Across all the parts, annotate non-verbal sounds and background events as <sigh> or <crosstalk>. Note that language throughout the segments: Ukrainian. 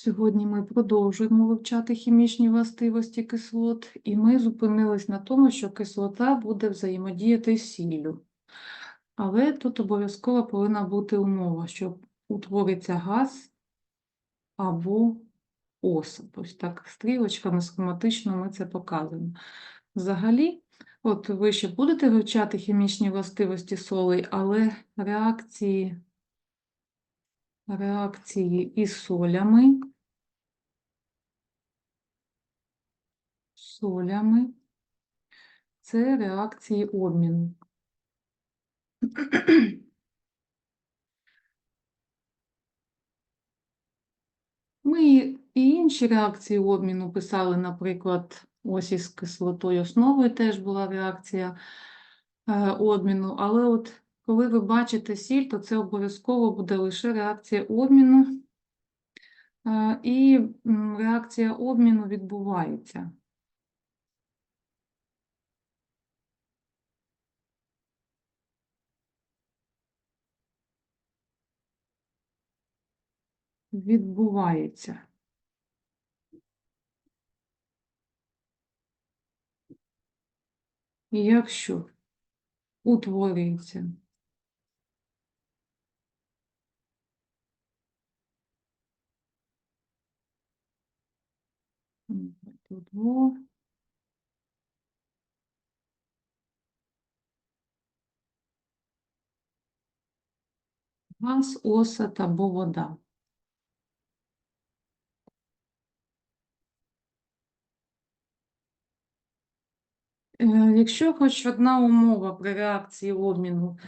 Сьогодні ми продовжуємо вивчати хімічні властивості кислот, і ми зупинились на тому, що кислота буде взаємодіяти з сіллю. Але тут обов'язково повинна бути умова, що утвориться газ або осад. Ось так стрілочками схематично ми це показуємо. Взагалі, от ви ще будете вивчати хімічні властивості солей, але реакції реакції із солями, солями це реакції обміну. Ми і інші реакції обміну писали, наприклад, ось із кислотою основою теж була реакція е, обміну, але от коли ви бачите сіль, то це обов'язково буде лише реакція обміну, е, і реакція обміну відбувається. Відбувається. І якщо утворюється тут во, газ, осад або вода. Е, Якщо хоч одна умова при реакції обміну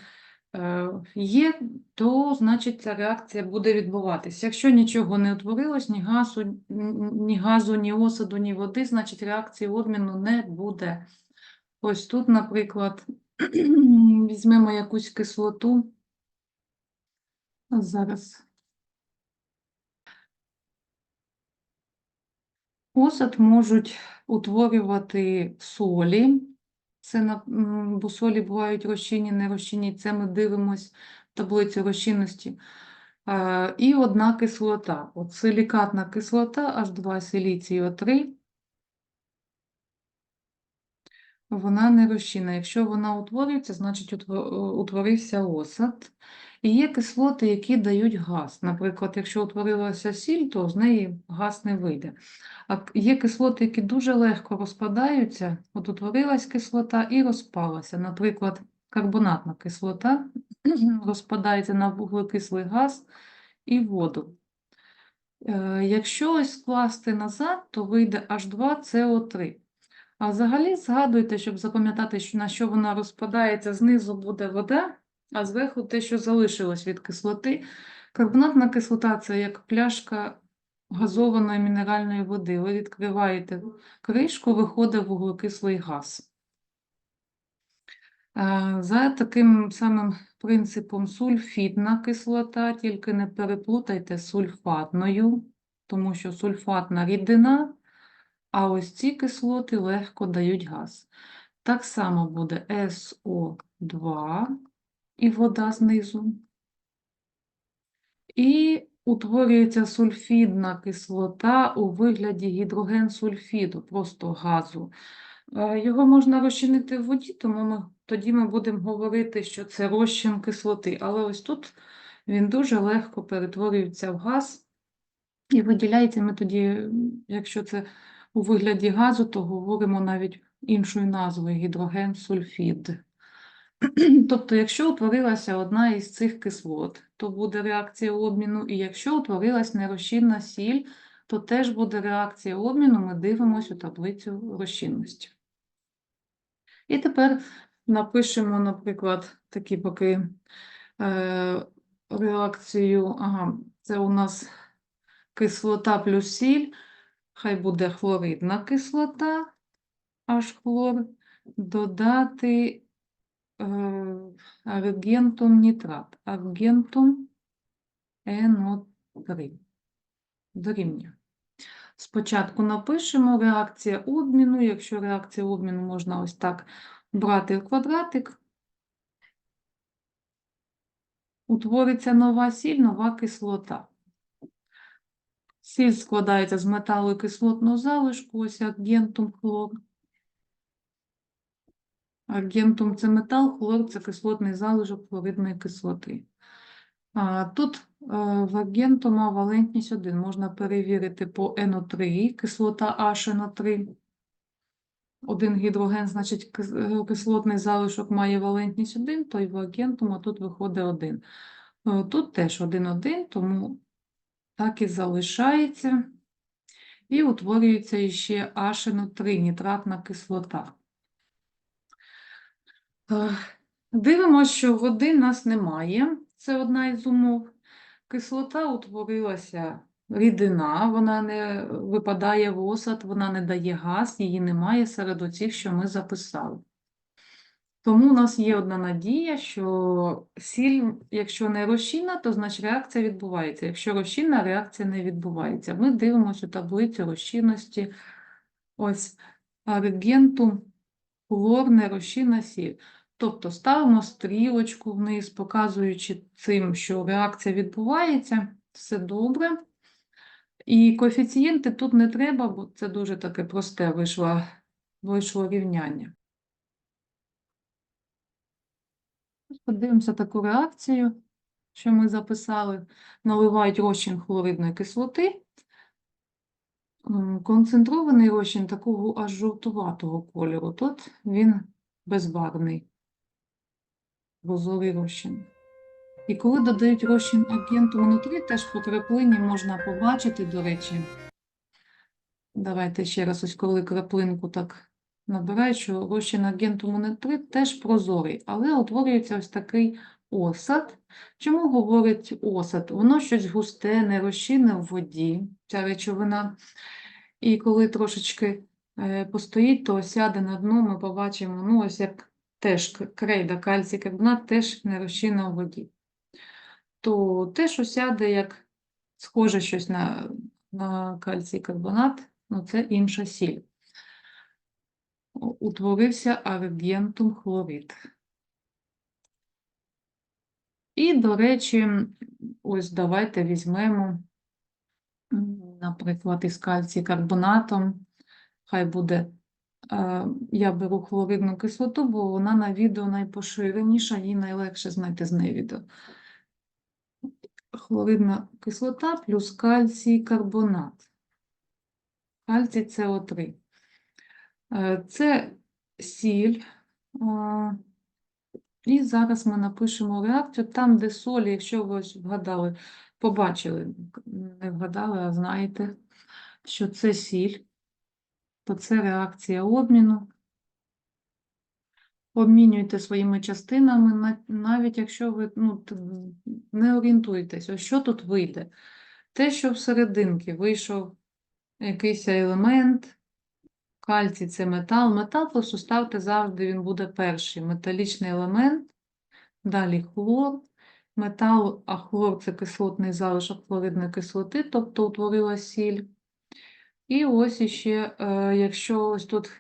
є, то значить ця реакція буде відбуватися. Якщо нічого не утворилось, ні газу, ні газу, ні осаду, ні води, значить реакції обміну не буде. Ось тут, наприклад, <clears throat> візьмемо якусь кислоту. Зараз. Осад можуть утворювати солі. Це на бусолі бувають розчинні, не розчинні. Це ми дивимось в таблицю розчинності. Е, І одна кислота. От силікатна кислота H2 силіцію 3 Вона не розчинна. Якщо вона утворюється, значить утворився осад. І є кислоти, які дають газ. Наприклад, якщо утворилася сіль, то з неї газ не вийде. А є кислоти, які дуже легко розпадаються. От утворилась кислота і розпалася. Наприклад, карбонатна кислота <clears throat> розпадається на вуглекислий газ і воду. Е, Якщо ось скласти назад, то вийде H2CO3. А взагалі згадуйте, щоб запам'ятати, на що вона розпадається, знизу буде вода, а зверху те, що залишилось від кислоти. Карбонатна кислота це як пляшка газованої мінеральної води. Ви відкриваєте кришку, виходить вуглекислий газ. За таким самим принципом сульфідна кислота, тільки не переплутайте сульфатною, тому що сульфатна рідина, а ось ці кислоти легко дають газ. Так само буде СО2 і вода знизу. І утворюється сульфідна кислота у вигляді гідрогенсульфіду, просто газу. Е, Його можна розчинити в воді, тому ми, тоді ми будемо говорити, що це розчин кислоти. Але ось тут він дуже легко перетворюється в газ і виділяється. Ми тоді, якщо це у вигляді газу, то говоримо навіть іншою назвою гідрогенсульфід. <clears throat> Тобто, якщо утворилася одна із цих кислот, то буде реакція обміну, і якщо утворилась нерозчинна сіль, то теж буде реакція обміну, ми дивимося у таблицю розчинності. І тепер напишемо, наприклад, такі поки е, реакцію, ага, це у нас кислота плюс сіль, хай буде хлоридна кислота, аж хлор, додати аргентум нітрат, аргентум НО3 дорівнює. Спочатку напишемо реакція обміну. Якщо реакція обміну можна ось так брати в квадратик, утвориться нова сіль, нова кислота. Сіль складається з металу і кислотного залишку, ось аргентум, хлор. Аргентум це метал, хлор це кислотний залишок хлоридної кислоти. Тут е, в аргентума валентність 1. Можна перевірити по НО3, кислота HNO3. Один гідроген, значить, е, кислотний залишок має валентність 1, то й в аргентума тут виходить 1. Е, Тут теж 1,1, тому так і залишається. І утворюється іще HNO3, нітратна кислота. Дивимося, що води в нас немає. Це одна із умов. Кислота утворилася рідина, вона не випадає в осад, вона не дає газ, її немає серед оцих, що ми записали. Тому у нас є одна надія, що сіль, якщо не розчинна, то значить реакція відбувається. Якщо розчинна, реакція не відбувається. Ми дивимося таблицю розчинності. Ось аргентум, хлор, нерозчинна сіль. Тобто ставимо стрілочку вниз, показуючи цим, що реакція відбувається, все добре. І коефіцієнти тут не треба, бо це дуже таке просте вийшло, вийшло рівняння. Подивимося таку реакцію, що ми записали. Наливають розчин хлоридної кислоти. Концентрований розчин такого аж жовтуватого кольору. Тут він безбарвний, прозорий розчин. І коли додають розчин агенту внутрі, теж по краплині можна побачити, до речі. Давайте ще раз, ось коли краплинку так набирають, що розчин агенту внутрі теж прозорий, але утворюється ось такий осад. Чому говорить осад? Воно щось густе, не розчинне в воді, ця речовина. І коли трошечки е, постоїть, то сяде на дно, ми побачимо, ну ось як теж крейда, кальцій, карбонат теж не розчинна в воді. То теж осяде як схоже щось на, на кальцій карбонат, ну це інша сіль. Утворився аргентум хлорид. І, до речі, ось давайте візьмемо, наприклад, із кальцій карбонатом. Хай буде, я беру хлоридну кислоту, бо вона на відео найпоширеніша, її найлегше знайти з неї відео. Хлоридна кислота плюс кальцій карбонат. Кальцій СО3. Е, Це сіль. е, І зараз ми напишемо реакцію там, де солі, якщо ви ось вгадали, побачили, не вгадали, а знаєте, що це сіль, то це реакція обміну. Обмінюйте своїми частинами, навіть якщо ви ну, не орієнтуєтесь, що тут вийде. Те, що всерединки вийшов якийсь елемент, кальцій це метал. Метал просто ставте завжди, він буде перший. Металічний елемент, далі хлор. Метал, а хлор це кислотний залишок хлоридної кислоти, тобто утворила сіль. І ось іще, е, якщо ось тут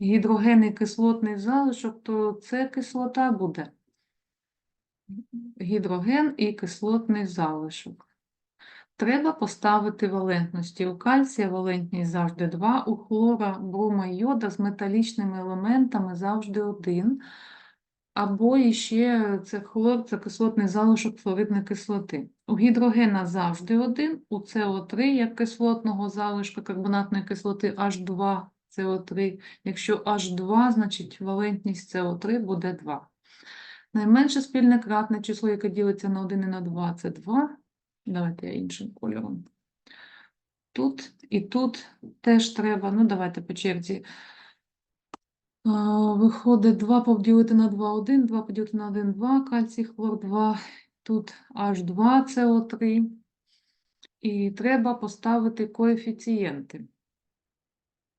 гідрогенний кислотний залишок, то це кислота буде. Гідроген і кислотний залишок. Треба поставити валентності. У кальція валентність завжди 2, у хлора, брома і йода з металічними елементами завжди 1. Або іще це хлор, це кислотний залишок флоридної кислоти. У гідрогена завжди 1, у СО3 як кислотного залишка карбонатної кислоти H2 СО3. Якщо H2, значить валентність СО3 буде 2. Найменше спільне кратне число, яке ділиться на 1 і на 2, це 2. Давайте я іншим кольором. Тут і тут теж треба, ну давайте по черзі. Виходить 2 поділити на 2, 1, 2 поділити на 1, 2, кальцій, хлор 2, тут H2, СО3. І треба поставити коефіцієнти.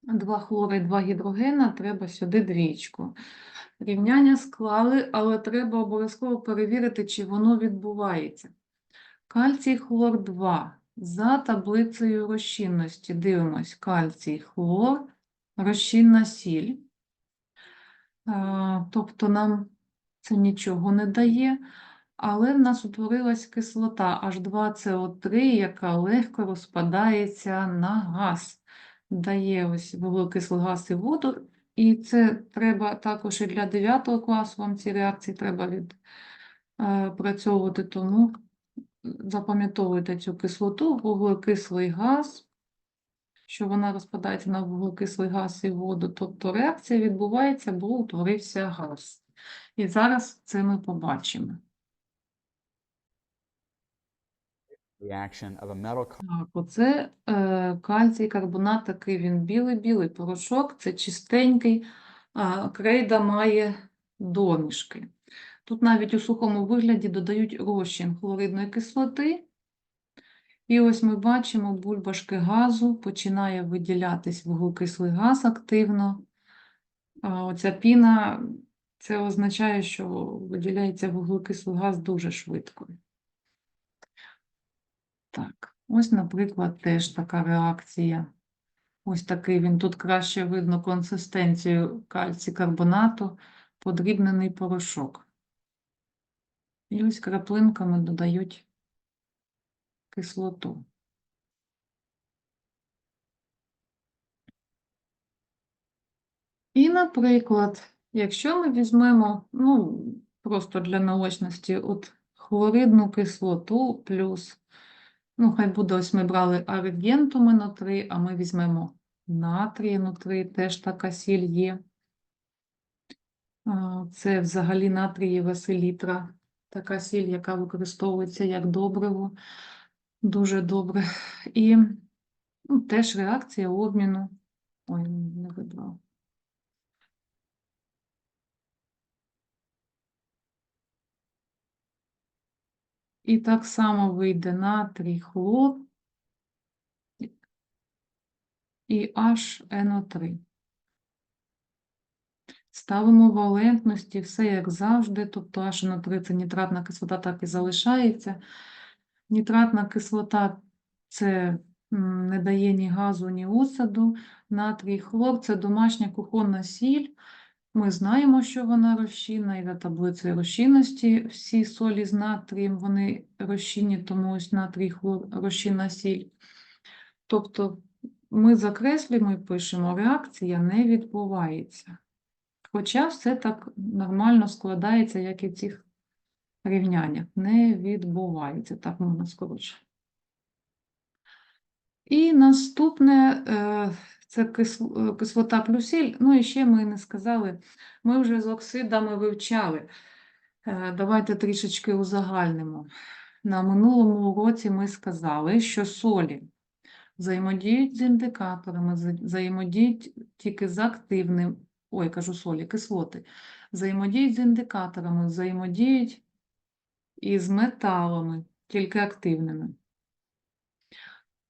2 хлора і 2 гідрогена, треба сюди двічку. Рівняння склали, але треба обов'язково перевірити, чи воно відбувається. Кальцій хлор 2. За таблицею розчинності дивимось кальцій хлор, розчинна сіль. Тобто нам це нічого не дає. але в нас утворилась кислота H2CO3, яка легко розпадається на газ. Дає ось вуглекислий газ і воду. І це треба також і для 9 класу вам ці реакції треба відпрацьовувати, тому запам'ятовуйте цю кислоту, вуглекислий газ, що вона розпадається на вуглекислий газ і воду. Тобто реакція відбувається, бо утворився газ. І зараз це ми побачимо. Так, оце е, кальцій карбонат, такий він білий-білий порошок, це чистенький, а крейда має домішки. Тут навіть у сухому вигляді додають розчин хлоридної кислоти. І ось ми бачимо, бульбашки газу починає виділятись вуглекислий газ активно. Оця піна, це означає, що виділяється вуглекислий газ дуже швидко. Так, ось, наприклад, теж така реакція. Ось такий він. Тут краще видно консистенцію кальцій-карбонату, подрібнений порошок. І ось краплинками додають кислоту. І, наприклад, якщо ми візьмемо, ну, просто для наочності, от хлоридну кислоту плюс Ну, хай буде, ось ми брали аргенту МНО3, а ми візьмемо натрій НО3, теж така сіль є. Це взагалі натрієва селітра, така сіль, яка використовується як добриво, дуже добре. І ну, теж реакція обміну. Ой, не вибрав. І так само вийде натрій хлор і HNO3. Ставимо валентності, все як завжди, тобто HNO3 це нітратна кислота, так і залишається. Нітратна кислота це не дає ні газу, ні осаду. Натрій хлор це домашня кухонна сіль. Ми знаємо, що вона розчинна, і за таблицею розчинності всі солі з натрієм, вони розчинні, тому ось натрій хлор розчинна сіль. Тобто ми закреслюємо і пишемо, реакція не відбувається. Хоча все так нормально складається, як і в цих рівняннях. Не відбувається, так можна скорочити. І наступне е, це е, кислота плюс сіль. Ну і ще ми не сказали, ми вже з оксидами вивчали. Е, Давайте трішечки узагальнимо. На минулому уроці ми сказали, що солі взаємодіють з індикаторами, взаємодіють тільки з активним, ой, кажу солі, кислоти, взаємодіють з індикаторами, взаємодіють із металами, тільки активними.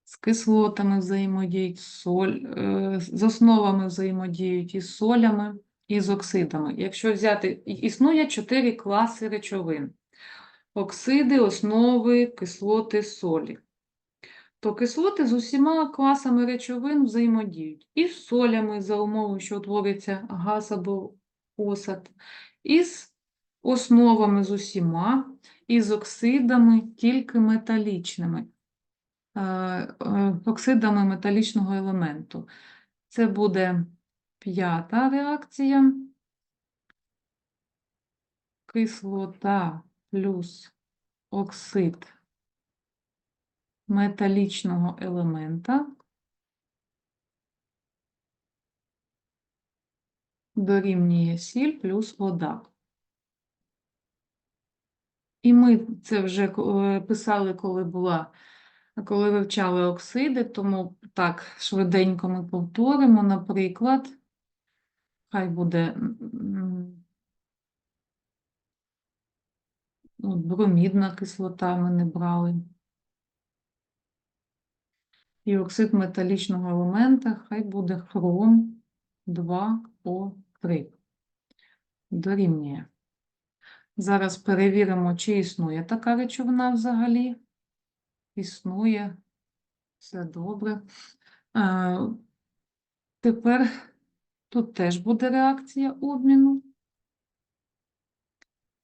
З кислотами взаємодіють, соль, е, з основами взаємодіють із солями і з оксидами. Якщо взяти, існує чотири класи речовин: оксиди, основи, кислоти, солі. То кислоти з усіма класами речовин взаємодіють. І з солями за умови, що утвориться газ або осад, і з основами з усіма, і з оксидами тільки металічними е, е, оксидами металічного елементу. Це буде п'ята реакція. Кислота плюс оксид металічного елемента дорівнює сіль плюс вода. І ми це вже е, писали, коли була коли вивчали оксиди, тому так швиденько ми повторимо, наприклад, хай буде м, ну, бромідна кислота ми не брали. І оксид металічного елемента, хай буде хром 2О3. Дорівнює. Зараз перевіримо, чи існує така речовина взагалі. Існує. Все добре. Е, Тепер тут теж буде реакція обміну.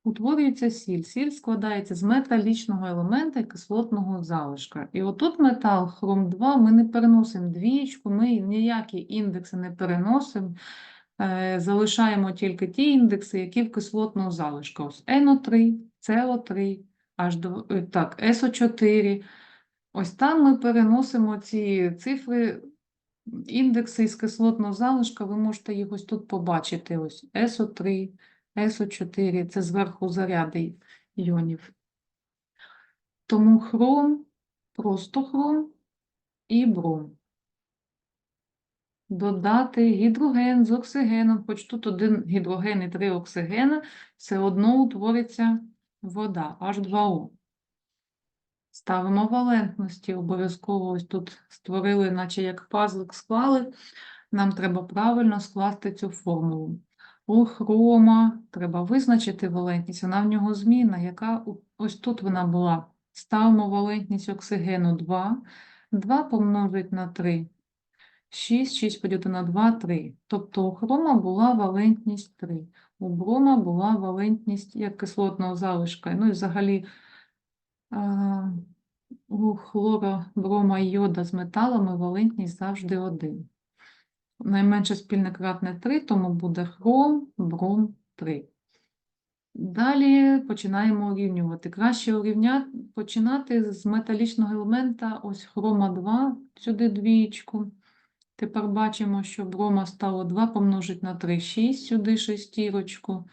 утворюється сіль. Сіль складається з металічного елемента і кислотного залишка. І отут метал хром 2 ми не переносимо двічку, ми ніякі індекси не переносимо. Е, залишаємо тільки ті індекси, які в кислотного залишка. Ось NO3, CO3, H2, е, так, SO4. Ось там ми переносимо ці цифри, індекси із кислотного залишка. Ви можете їх ось тут побачити. Ось SO3, SO4 – це зверху заряди іонів. Тому хром, просто хром і бром. Додати гідроген з оксигеном, хоч тут один гідроген і три оксигена, все одно утвориться вода, H2O. Ставимо валентності, обов'язково ось тут створили, наче як пазлик склали. Нам треба правильно скласти цю формулу. У хрома треба визначити валентність, вона в нього змінна, яка ось тут вона була. Ставимо валентність оксигену 2, 2 помножить на 3, 6, 6 поділити на 2, 3. Тобто у хрома була валентність 3, у брома була валентність як кислотного залишка. Ну і взагалі у хлора, брома і йода з металами валентність завжди 1. Найменше спільне кратне 3, тому буде хром, бром 3. Далі починаємо урівнювати. Краще урівня... починати з металічного елемента, ось хрома 2, сюди двічку. Тепер бачимо, що брома стало 2 помножить на 3, 6, сюди шестірочку.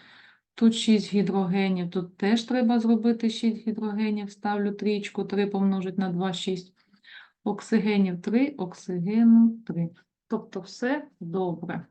Тут 6 гідрогенів, тут теж треба зробити 6 гідрогенів. Ставлю трічку, 3 помножить на 2, 6. Оксигенів 3, оксигену 3. Тобто все добре.